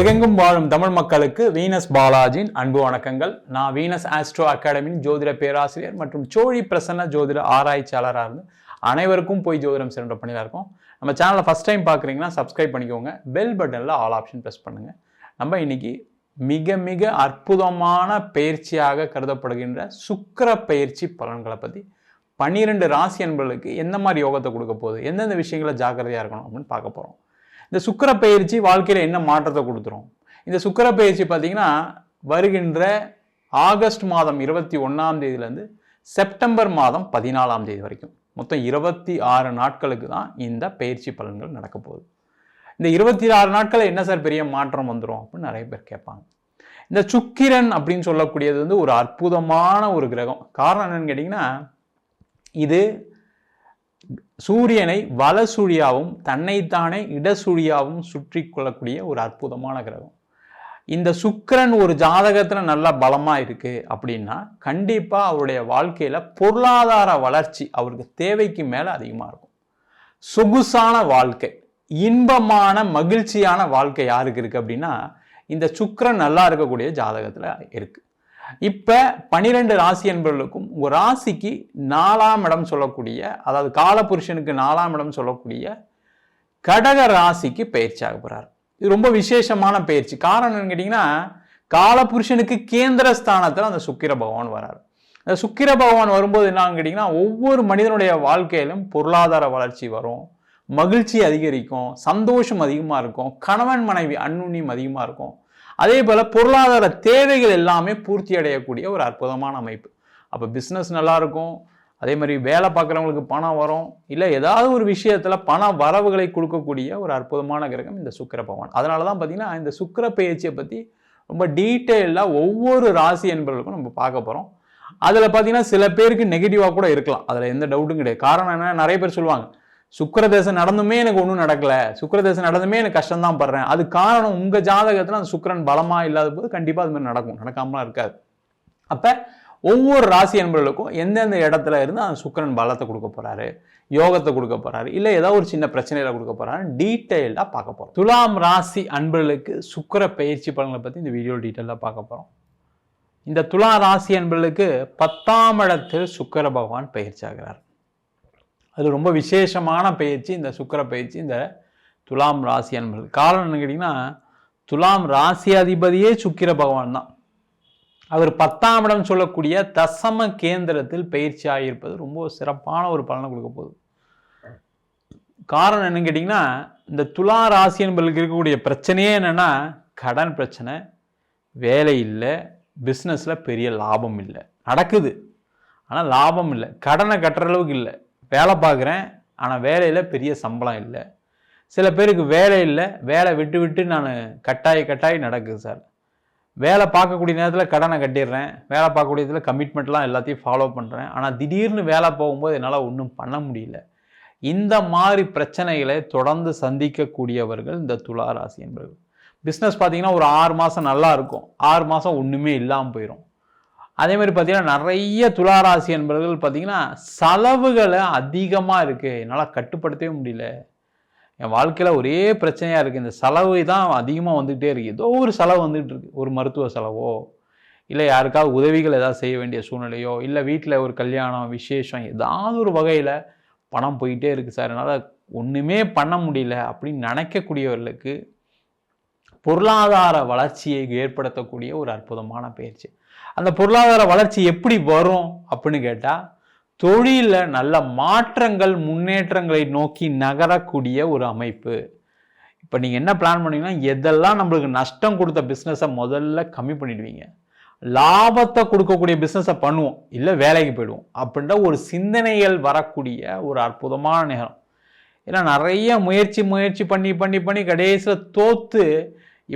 உலகெங்கும் வாழும் தமிழ் மக்களுக்கு வீனஸ் பாலாஜியின் அன்பு வணக்கங்கள். நான் வீனஸ் ஆஸ்ட்ரோ அகாடமியின் ஜோதிட பேராசிரியர் மற்றும் சோழி பிரசன்ன ஜோதிட ஆராய்ச்சியாளராக இருந்து அனைவருக்கும் போய் ஜோதிடம் சென்ற பண்ணிதான் இருக்கும். நம்ம சேனலை ஃபஸ்ட் டைம் பார்க்குறீங்கன்னா சப்ஸ்கிரைப் பண்ணிக்கோங்க. பெல் பட்டனில் ஆல் ஆப்ஷன் ப்ரெஸ் பண்ணுங்கள் நம்ம இன்னைக்கு மிக மிக அற்புதமான பயிற்சியாக கருதப்படுகின்ற சுக்கிர பயிற்சி பலன்களை பற்றி பன்னிரெண்டு ராசி என்பர்களுக்கு எந்த மாதிரி யோகத்தை கொடுக்க போகுது? எந்தெந்த விஷயங்களை ஜாக்கிரதையாக இருக்கணும் அப்படின்னு பார்க்க போகிறோம் இந்த சுக்கர பயிற்சி வாழ்க்கையில் என்ன மாற்றத்தை கொடுத்துரும்? இந்த சுக்கர பயிற்சி பார்த்தீங்கன்னா வருகின்ற ஆகஸ்ட் மாதம் இருபத்தி ஒன்றாம் தேதியிலேருந்து செப்டம்பர் மாதம் பதினாலாம் தேதி வரைக்கும். மொத்தம் இருபத்தி ஆறு நாட்களுக்கு தான் இந்த பயிற்சி பலன்கள் நடக்க போகுது. இந்த இருபத்தி ஆறு நாட்களில் என்ன சார் பெரிய மாற்றம் வந்துடும் அப்படின்னு நிறைய பேர் கேட்பாங்க. இந்த சுக்கிரன் அப்படின்னு சொல்லக்கூடியது வந்து ஒரு அற்புதமான ஒரு கிரகம். காரணம் என்னன்னு கேட்டிங்கன்னா இது சூரியனை வலசூழியாவும் தன்னைத்தானே இடசூழியாவும் சுற்றி கொள்ளக்கூடிய ஒரு அற்புதமான கிரகம். இந்த சுக்கரன் ஒரு ஜாதகத்தில் நல்லா பலமாக இருக்குது அப்படின்னா கண்டிப்பாக அவருடைய வாழ்க்கையில் பொருளாதார வளர்ச்சி அவருக்கு தேவைக்கு மேலே அதிகமாக இருக்கும். சொகுசான வாழ்க்கை இன்பமான மகிழ்ச்சியான வாழ்க்கை யாருக்கு இருக்குது அப்படின்னா இந்த சுக்கரன் நல்லா இருக்கக்கூடிய ஜாதகத்தில் இருக்குது இப்போ பனிரெண்டு ராசி என்பவர்களுக்கும் உங்கள் ராசிக்கு நாலாம் இடம் சொல்லக்கூடிய அதாவது காலபுருஷனுக்கு நாலாம் இடம் சொல்லக்கூடிய கடக ராசிக்கு பயிற்சி ஆக போகிறார் இது ரொம்ப விசேஷமான பயிற்சி. காரணம் என்னன்னு கேட்டிங்கன்னா காலபுருஷனுக்கு கேந்திர ஸ்தானத்தில் அந்த சுக்கிர பகவான் வரார். அந்த சுக்கிர பகவான் வரும்போது என்னன்னு கேட்டிங்கன்னா ஒவ்வொரு மனிதனுடைய வாழ்க்கையிலும் பொருளாதார வளர்ச்சி வரும் மகிழ்ச்சி அதிகரிக்கும் சந்தோஷம் அதிகமாக இருக்கும் கணவன் மனைவி அன்னுண்ணியம் அதிகமாக இருக்கும் அதே போல் பொருளாதார தேவைகள் எல்லாமே பூர்த்தி அடையக்கூடிய ஒரு அற்புதமான அமைப்பு. அப்போ பிஸ்னஸ் நல்லாயிருக்கும் அதே மாதிரி வேலை பார்க்குறவங்களுக்கு பணம் வரும். இல்லை ஏதாவது ஒரு விஷயத்தில் பண வரவுகளை கொடுக்கக்கூடிய ஒரு அற்புதமான கிரகம் இந்த சுக்கிர பகவான். அதனால தான் பார்த்தீங்கன்னா இந்த சுக்கிர பயிற்சியை பற்றி ரொம்ப டீட்டெயிலாக ஒவ்வொரு ராசி என்பவர்களுக்கும் நம்ம பார்க்க போகிறோம் அதில் பார்த்தீங்கன்னா சில பேருக்கு நெகட்டிவாக கூட இருக்கலாம். அதில் எந்த டவுட்டும் கிடையாது. காரணம் என்ன? நிறைய பேர் சொல்லுவாங்க. சுக்கரதேசம் நடந்துமே எனக்கு ஒன்றும் நடக்கல. சுக்கரதேசம் நடந்துமே எனக்கு கஷ்டம் தான் படுறேன். அது காரணம் உங்கள் ஜாதகத்தில் அந்த சுக்கிரன் பலமாக இல்லாத போது கண்டிப்பாக அது மாதிரி நடக்கும். நடக்காமலாம் இருக்காது. அப்போ ஒவ்வொரு ராசி என்பவர்களுக்கும் எந்தெந்த இடத்துல இருந்து அந்த சுக்கிரன் பலத்தை கொடுக்க போகிறாரு யோகத்தை கொடுக்க போகிறாரு இல்லை ஏதோ ஒரு சின்ன பிரச்சனையில் கொடுக்க போகிறாரு டீட்டெயில்டாக பார்க்க போகிறோம் துலாம் ராசி அன்பர்களுக்கு சுக்கிர பயிற்சி பலன்களை பற்றி இந்த வீடியோ டீட்டெயிலாக பார்க்க போகிறோம் இந்த துலா ராசி அன்பர்களுக்கு பத்தாம் இடத்தில் சுக்கிர பகவான் பயிற்சி ஆகிறார். அது ரொம்ப விசேஷமான பயிற்சி இந்த சுக்கிர பயிற்சி இந்த துலாம் ராசி அன்பர்கள். காரணம் என்ன கேட்டிங்கன்னா துலாம் ராசி அதிபதியே சுக்கிர பகவான் தான். அவர் பத்தாம் இடம் சொல்லக்கூடிய தசம கேந்திரத்தில் பயிற்சி ஆகியிருப்பது ரொம்ப சிறப்பான ஒரு பலனை கொடுக்க போகுது. காரணம் என்னன்னு கேட்டிங்கன்னா இந்த துலா ராசி என்பதற்கு இருக்கக்கூடிய பிரச்சனையே என்னென்னா கடன் பிரச்சனை வேலை இல்லை பிஸ்னஸில் பெரிய லாபம் இல்லை. நடக்குது. ஆனால் லாபம் இல்லை. கடனை கட்டுற அளவுக்கு இல்லை. வேலை பார்க்குறேன் ஆனால் வேலையில் பெரிய சம்பளம் இல்லை. சில பேருக்கு வேலை இல்லை வேலை விட்டு விட்டு நான் கட்டாயி கட்டாயி நடக்குது சார். வேலை பார்க்கக்கூடிய நேரத்தில் கடனை கட்டிடுறேன் வேலை பார்க்கக்கூடிய இதில் கமிட்மெண்ட்லாம் எல்லாத்தையும் ஃபாலோ பண்ணுறேன் ஆனால் திடீர்னு வேலை போகும்போது என்னால் ஒன்றும் பண்ண முடியல. இந்த மாதிரி பிரச்சனைகளை தொடர்ந்து சந்திக்கக்கூடியவர்கள் இந்த துலா ராசி என்பவர்கள் பிஸ்னஸ் பார்த்தீங்கன்னா ஒரு ஆறு மாதம் நல்லா இருக்கும். ஆறு மாதம் ஒன்றுமே இல்லாமல் போயிடும் அதே மாதிரி பார்த்தீங்கன்னா நிறைய துளாராசி என்பவர்கள் பார்த்தீங்கன்னா செலவுகளை அதிகமாக இருக்குது என்னால் கட்டுப்படுத்தவே முடியல. என் வாழ்க்கையில் ஒரே பிரச்சனையாக இருக்குது இந்த செலவு தான் அதிகமாக வந்துக்கிட்டே இருக்குது ஏதோ ஒரு செலவு வந்துகிட்டு இருக்குது ஒரு மருத்துவ செலவோ இல்லை யாருக்காவது உதவிகள் ஏதாவது செய்ய வேண்டிய சூழ்நிலையோ இல்லை வீட்டில் ஒரு கல்யாணம் விசேஷம் ஏதாவது ஒரு வகையில் பணம் போயிட்டே இருக்குது சார். என்னால் ஒன்றுமே பண்ண முடியல அப்படின்னு நினைக்கக்கூடியவர்களுக்கு பொருளாதார வளர்ச்சியை ஏற்படுத்தக்கூடிய ஒரு அற்புதமான பயிற்சி. அந்த பொருளாதார வளர்ச்சி எப்படி வரும் அப்படின்னு கேட்டால் தொழிலில் நல்ல மாற்றங்கள் முன்னேற்றங்களை நோக்கி நகரக்கூடிய ஒரு அமைப்பு. இப்போ நீங்கள் என்ன பிளான் பண்ணீங்கன்னா எதெல்லாம் நம்மளுக்கு நஷ்டம் கொடுத்த பிஸ்னஸை முதல்ல கம்மி பண்ணிடுவீங்க. லாபத்தை கொடுக்கக்கூடிய பிஸ்னஸை பண்ணுவோம் இல்லை வேலைக்கு போயிடுவோம் அப்படின்ற ஒரு சிந்தனைகள் வரக்கூடிய ஒரு அற்புதமான நேரம். ஏன்னா நிறைய முயற்சி முயற்சி பண்ணி பண்ணி பண்ணி கடைசியில் தோற்று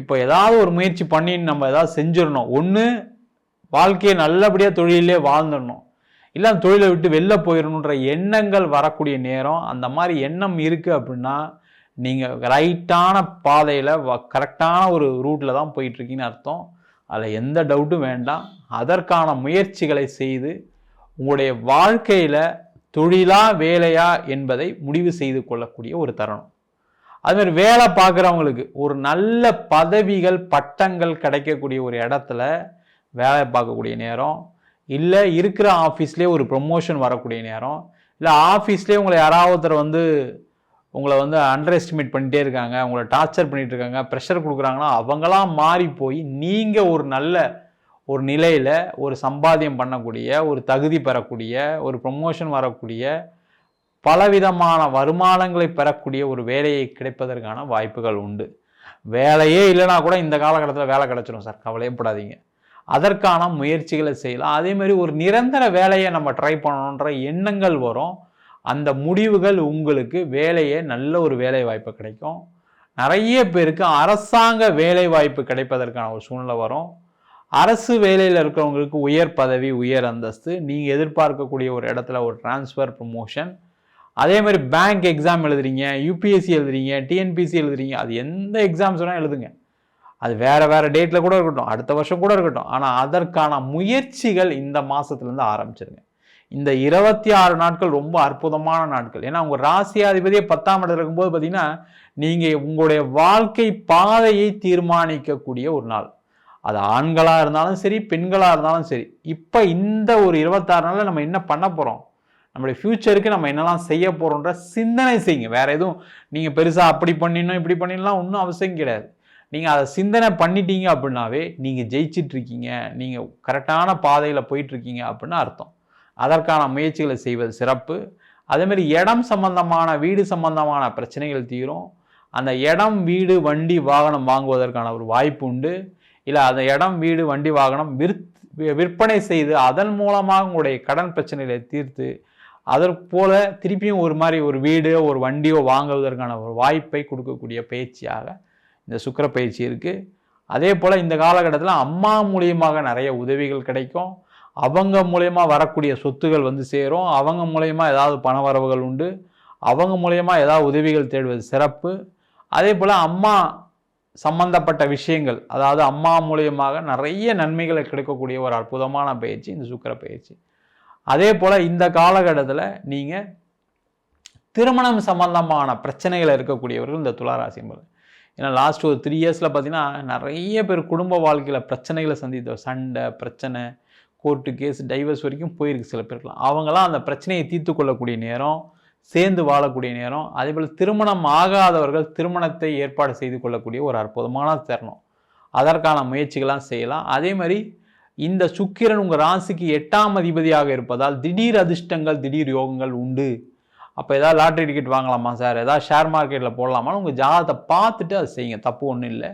இப்போ ஏதாவது ஒரு முயற்சி பண்ணி நம்ம ஏதாவது செஞ்சிடணும். ஒன்று வாழ்க்கையை நல்லபடியாக தொழிலே வாழ்ந்துடணும். இல்லை அந்த தொழிலை விட்டு வெளில போயிடணுன்ற எண்ணங்கள் வரக்கூடிய நேரம் அந்த மாதிரி எண்ணம் இருக்குது அப்படின்னா நீங்கள் ரைட்டான பாதையில் வ கரெக்டான ஒரு ரூட்டில் தான் போயிட்டுருக்கீங்கன்னு அர்த்தம். அதில் எந்த டவுட்டும் வேண்டாம். அதற்கான முயற்சிகளை செய்து உங்களுடைய வாழ்க்கையில் தொழிலா வேலையா என்பதை முடிவு செய்து கொள்ளக்கூடிய ஒரு தருணம். அதுமாரி வேலை பார்க்குறவங்களுக்கு ஒரு நல்ல பதவிகள் பட்டங்கள் கிடைக்கக்கூடிய ஒரு இடத்துல வேலை பார்க்கக்கூடிய நேரம் இல்லை இருக்கிற ஆஃபீஸ்லேயே ஒரு ப்ரொமோஷன் வரக்கூடிய நேரம் இல்லை ஆஃபீஸ்லேயே உங்களை யாராவது வந்து உங்களை வந்து அண்டர் எஸ்டிமேட் பண்ணிகிட்டே இருக்காங்க உங்களை டார்ச்சர் பண்ணிட்டு இருக்காங்க ப்ரெஷர் கொடுக்குறாங்கன்னா அவங்களாம் மாறி போய் நீங்கள் ஒரு நல்ல ஒரு நிலையில் ஒரு சம்பாத்தியம் பண்ணக்கூடிய ஒரு தகுதி பெறக்கூடிய ஒரு ப்ரொமோஷன் வரக்கூடிய பலவிதமான வருமானங்களை பெறக்கூடிய ஒரு வேலையை கிடைப்பதற்கான வாய்ப்புகள் உண்டு. வேலையே இல்லைனா கூட இந்த காலகட்டத்தில் வேலை கிடைச்சிடும் சார். கவலையப்படாதீங்க. அதற்கான முயற்சிகளை செய்யலாம். அதேமாதிரி ஒரு நிரந்தர வேலையை நம்ம ட்ரை பண்ணணுன்ற எண்ணங்கள் வரும். அந்த முடிவுகள் உங்களுக்கு வேலையே நல்ல ஒரு வேலை வாய்ப்பு கிடைக்கும். நிறைய பேருக்கு அரசாங்க வேலை வாய்ப்பு கிடைப்பதற்கான ஒரு சூழ்நிலை வரும். அரசு வேலையில் இருக்கிறவங்களுக்கு உயர் பதவி உயர் அந்தஸ்து நீங்கள் எதிர்பார்க்கக்கூடிய ஒரு இடத்துல ஒரு டிரான்ஸ்ஃபர் ப்ரொமோஷன் அதே மாதிரி பேங்க் எக்ஸாம் எழுதுறீங்க யூபிஎஸ்சி எழுதுறீங்க டிஎன்பிசி எழுதுறீங்க அது எந்த எக்ஸாம்ஸ் வேணால் எழுதுங்க. அது வேறு வேறு டேட்டில் கூட இருக்கட்டும் அடுத்த வருஷம் கூட இருக்கட்டும். ஆனால் அதற்கான முயற்சிகள் இந்த மாதத்துலேருந்து ஆரம்பிச்சிருங்க. இந்த இருபத்தி ஆறு நாட்கள் ரொம்ப அற்புதமான நாட்கள். ஏன்னா உங்கள் ராசியாதிபதியே பத்தாம் இடத்துல இருக்கும்போது பார்த்தீங்கன்னா நீங்கள் உங்களுடைய வாழ்க்கை பாதையை தீர்மானிக்கக்கூடிய ஒரு நாள். அது ஆண்களாக இருந்தாலும் சரி பெண்களாக இருந்தாலும் சரி. இப்போ இந்த ஒரு இருபத்தாறு நாளில் நம்ம என்ன பண்ண போகிறோம் நம்மளுடைய ஃப்யூச்சருக்கு நம்ம என்னெல்லாம் செய்ய போகிறோன்ற சிந்தனை செய்யுங்க. வேற எதுவும் நீங்கள் பெருசாக அப்படி பண்ணிடணும் இப்படி பண்ணிடலாம் ஒன்றும் அவசியம் கிடையாது. நீங்கள் அதை சிந்தனை பண்ணிட்டீங்க அப்படின்னாவே நீங்கள் ஜெயிச்சிட்ருக்கீங்க நீங்கள் கரெக்டான பாதையில் போயிட்டுருக்கீங்க அப்படின்னு அர்த்தம். அதற்கான முயற்சிகளை செய்வது சிறப்பு. அதேமாரி இடம் சம்பந்தமான வீடு சம்பந்தமான பிரச்சனைகள் தீரும். அந்த இடம் வீடு வண்டி வாகனம் வாங்குவதற்கான ஒரு வாய்ப்பு உண்டு. இல்லை அந்த இடம் வீடு வண்டி வாகனம் விற் விற்பனை செய்து அதன் மூலமாக உங்களுடைய கடன் பிரச்சனைகளை தீர்த்து அதற்போல திருப்பியும் ஒரு மாதிரி ஒரு வீடோ ஒரு வண்டியோ வாங்குவதற்கான ஒரு வாய்ப்பை கொடுக்கக்கூடிய பயிற்சியாக இந்த சுக்கர பயிற்சி இருக்குது அதே போல் இந்த காலகட்டத்தில் அம்மா மூலியமாக நிறைய உதவிகள் கிடைக்கும். அவங்க மூலயமா வரக்கூடிய சொத்துகள் வந்து சேரும். அவங்க மூலயமா ஏதாவது பண வரவுகள் உண்டு. அவங்க மூலயமா ஏதாவது உதவிகள் தேடுவது சிறப்பு. அதே போல் அம்மா சம்பந்தப்பட்ட விஷயங்கள் அதாவது அம்மா மூலியமாக நிறைய நன்மைகளை கிடைக்கக்கூடிய ஒரு அற்புதமான பயிற்சி இந்த சுக்கர பயிற்சி. அதே போல் இந்த காலகட்டத்தில் நீங்கள் திருமணம் சம்பந்தமான பிரச்சனைகள் இருக்கக்கூடியவர்கள் இந்த துளாராசி என்பது. ஏன்னா லாஸ்ட் ஒரு த்ரீ இயர்ஸில் பார்த்தீங்கன்னா நிறைய பேர் குடும்ப வாழ்க்கையில் பிரச்சனைகளை சந்தித்த சண்டை பிரச்சனை கோர்ட்டு கேஸ் டைவர்ஸ் வரைக்கும் போயிருக்கு சில பேருக்குலாம் அவங்களாம் அந்த பிரச்சனையை தீர்த்து கொள்ளக்கூடிய நேரம் சேர்ந்து வாழக்கூடிய நேரம் அதே போல் திருமணம் ஆகாதவர்கள் திருமணத்தை ஏற்பாடு செய்து கொள்ளக்கூடிய ஒரு அற்புதமான தருணம். அதற்கான முயற்சிகள்லாம் செய்யலாம். அதே மாதிரி இந்த சுக்கிரன் உங்கள் ராசிக்கு எட்டாம் அதிபதியாக இருப்பதால் திடீர் அதிர்ஷ்டங்கள் திடீர் யோகங்கள் உண்டு. அப்போ ஏதாவது லாட்ரி டிக்கெட் வாங்கலாமா சார்? ஏதாவது ஷேர் மார்க்கெட்டில் போடலாமான்னு உங்கள் ஜாதகத்தை பார்த்துட்டு அதை செய்யுங்க. தப்பு ஒன்றும் இல்லை.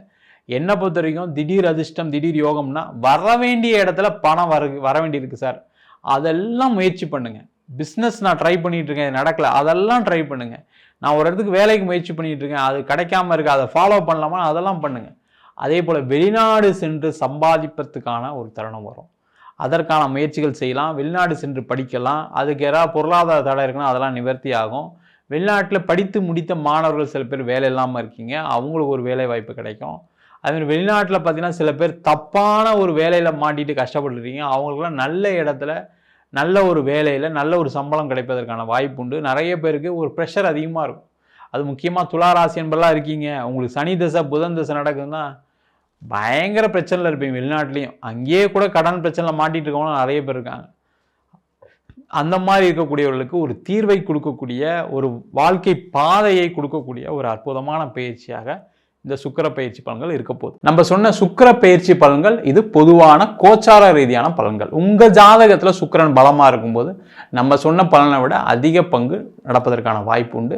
என்னை பொறுத்த வரைக்கும் திடீர் அதிர்ஷ்டம் திடீர் யோகம்னா வர வேண்டிய இடத்துல பணம் வர வர வேண்டியிருக்கு சார். அதெல்லாம் முயற்சி பண்ணுங்கள் பிஸ்னஸ் நான் ட்ரை பண்ணிகிட்டு இருக்கேன் நடக்கல. அதெல்லாம் ட்ரை பண்ணுங்கள் நான் ஒரு இடத்துக்கு வேலைக்கு முயற்சி பண்ணிகிட்டு இருக்கேன் அது கிடைக்காம இருக்குது அதை ஃபாலோ பண்ணலாமா அதெல்லாம் பண்ணுங்கள் அதே போல் வெளிநாடு சென்று சம்பாதிப்பதற்கான ஒரு தருணம் வரும். அதற்கான முயற்சிகள் செய்யலாம். வெளிநாடு சென்று படிக்கலாம். அதுக்கு யாராவது பொருளாதார தடை இருக்குன்னா அதெல்லாம் நிவர்த்தி ஆகும். வெளிநாட்டில் படித்து முடித்த மாணவர்கள் சில பேர் வேலை இல்லாமல் இருக்கீங்க. அவங்களுக்கு ஒரு வேலை வாய்ப்பு கிடைக்கும். அதுமாதிரி வெளிநாட்டில் பார்த்தீங்கன்னா சில பேர் தப்பான ஒரு வேலையில் மாட்டிட்டு கஷ்டப்பட்டுருக்கீங்க. அவங்களுக்குலாம் நல்ல இடத்துல நல்ல ஒரு வேலையில் நல்ல ஒரு சம்பளம் கிடைப்பதற்கான வாய்ப்பு உண்டு. நிறைய பேருக்கு ஒரு ப்ரெஷர் அதிகமாக இருக்கும். அது முக்கியமாக துளாராசி என்பதெல்லாம் இருக்கீங்க. உங்களுக்கு சனி தசை புதன் தசை நடக்குதுன்னா பயங்கர பிரச்சனையில் இருப்பீங்க வெளிநாட்டிலையும். அங்கேயே கூட கடன் பிரச்சனையில் மாட்டிட்டு இருக்கவங்களும் நிறைய பேர் இருக்காங்க. அந்த மாதிரி இருக்கக்கூடியவர்களுக்கு ஒரு தீர்வை கொடுக்கக்கூடிய ஒரு வாழ்க்கை பாதையை கொடுக்கக்கூடிய ஒரு அற்புதமான பயிற்சியாக இந்த சுக்கர பயிற்சி பலன்கள் இருக்க போகுது. நம்ம சொன்ன சுக்கர பயிற்சி பலன்கள் இது பொதுவான கோச்சார ரீதியான பலன்கள். உங்கள் ஜாதகத்தில் சுக்கரன் பலமாக இருக்கும்போது நம்ம சொன்ன பலனை விட அதிக பங்கு நடப்பதற்கான வாய்ப்பு உண்டு.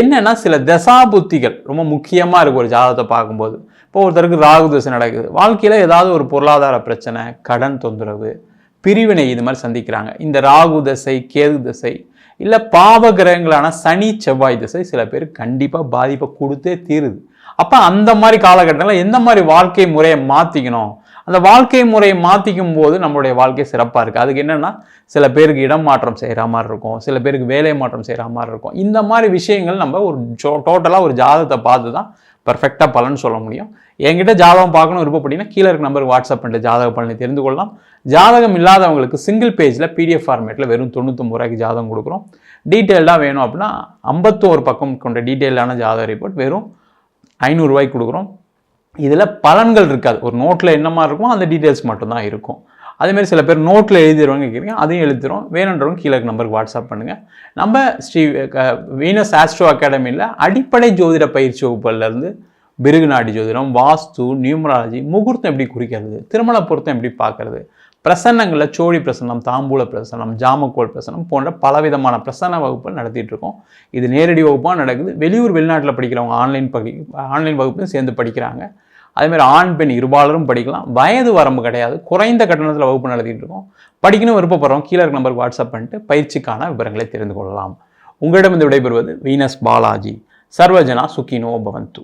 என்னென்னா சில தசாபுத்திகள் ரொம்ப முக்கியமாக இருக்கு ஒரு ஜாதகத்தை பார்க்கும்போது. இப்போ ஒருத்தருக்கு ராகு தசை நடக்குது. வாழ்க்கையில் ஏதாவது ஒரு பொருளாதார பிரச்சனை கடன் தொந்தரவு பிரிவினை இது மாதிரி சந்திக்கிறாங்க. இந்த ராகு தசை கேது தசை இல்லை பாவ கிரகங்களான சனி செவ்வாய் திசை சில பேர் கண்டிப்பாக பாதிப்பை கொடுத்தே தீருது. அப்போ அந்த மாதிரி காலகட்டங்களில் எந்த மாதிரி வாழ்க்கை முறையை மாற்றிக்கணும் அந்த வாழ்க்கை முறையை மாற்றிக்கும் போது நம்மளுடைய வாழ்க்கை சிறப்பாக இருக்குது அதுக்கு என்னென்னா சில பேருக்கு இடம் மாற்றம் செய்கிற மாதிரி இருக்கும். சில பேருக்கு வேலை மாற்றம் செய்கிற மாதிரி இருக்கும். இந்த மாதிரி விஷயங்கள் நம்ம ஒரு டோட்டலாக ஒரு ஜாதகத்தை பார்த்து தான் பர்ஃபெக்டாக பலன் சொல்ல முடியும். என்கிட்ட ஜாதகம் பார்க்கணும் விருப்பப்பட்டீங்கன்னா கீழே இருக்க நம்பருக்கு வாட்ஸ்அப் பண்ணிட்டு ஜாதக பலனை தெரிந்து கொள்ளலாம். ஜாதகம் இல்லாதவங்களுக்கு சிங்கிள் பேஜில் பிடிஎஃப் ஃபார்மேட்டில் வெறும் தொண்ணூத்தொம்பது ரூபாய்க்கு ஜாதகம் கொடுக்குறோம். டீட்டெயில்டாக வேணும் அப்படின்னா ஐம்பத்தோரு பக்கம் கொண்ட டீட்டெயிலான ஜாதக ரிப்போர்ட் வெறும் ஐநூறுரூவாய்க்கு கொடுக்குறோம். இதில் பலன்கள் இருக்காது. ஒரு நோட்டில் என்ன மாதிரி இருக்குமோ அந்த டீட்டெயில்ஸ் மட்டும்தான் இருக்கும். அதேமாதிரி சில பேர் நோட்டில் எழுதிடுவாங்க கேட்குறீங்க அதையும் எழுதிடுறோம். வேணுன்றவங்க கீழே நம்பருக்கு வாட்ஸ்அப் பண்ணுங்கள் நம்ம ஸ்ரீ க- வீனஸ் ஆஸ்ட்ரோ அகாடமியில் அடிப்படை ஜோதிட பயிற்சி வகுப்புலேருந்து பிருகு நாடி ஜோதிடம் வாஸ்து நியூமராலஜி முகூர்த்தம் எப்படி குறிக்கிறது திருமண பொருத்தம் எப்படி பார்க்குறது பிரசன்னங்களில் சோழி பிரசன்னம் தாம்பூல பிரசன்னம் ஜாமக்கோல் பிரசன்னம் போன்ற பலவிதமான பிரசன்ன வகுப்புகள் நடத்திட்டு இருக்கோம். இது நேரடி வகுப்பாக நடக்குது. வெளியூர் வெளிநாட்டில் படிக்கிறவங்க ஆன்லைன் படி ஆன்லைன் வகுப்புலையும் சேர்ந்து படிக்கிறாங்க. அதேமாதிரி ஆண் பெண் இருபாலரும் படிக்கலாம். வயது வரம்பு கிடையாது. குறைந்த கட்டணத்தில் வகுப்பு நடத்திட்டு இருக்கோம். படிக்கணும் விருப்பப்படுறோம். கீழே இருக்க நம்பருக்கு வாட்ஸ்அப் பண்ணிட்டு பயிற்சிக்கான விவரங்களை தெரிந்து கொள்ளலாம். உங்களிடம் இந்த விடைபெறுவது வீனஸ் பாலாஜி. சர்வஜனா சுகினோ பவந்து.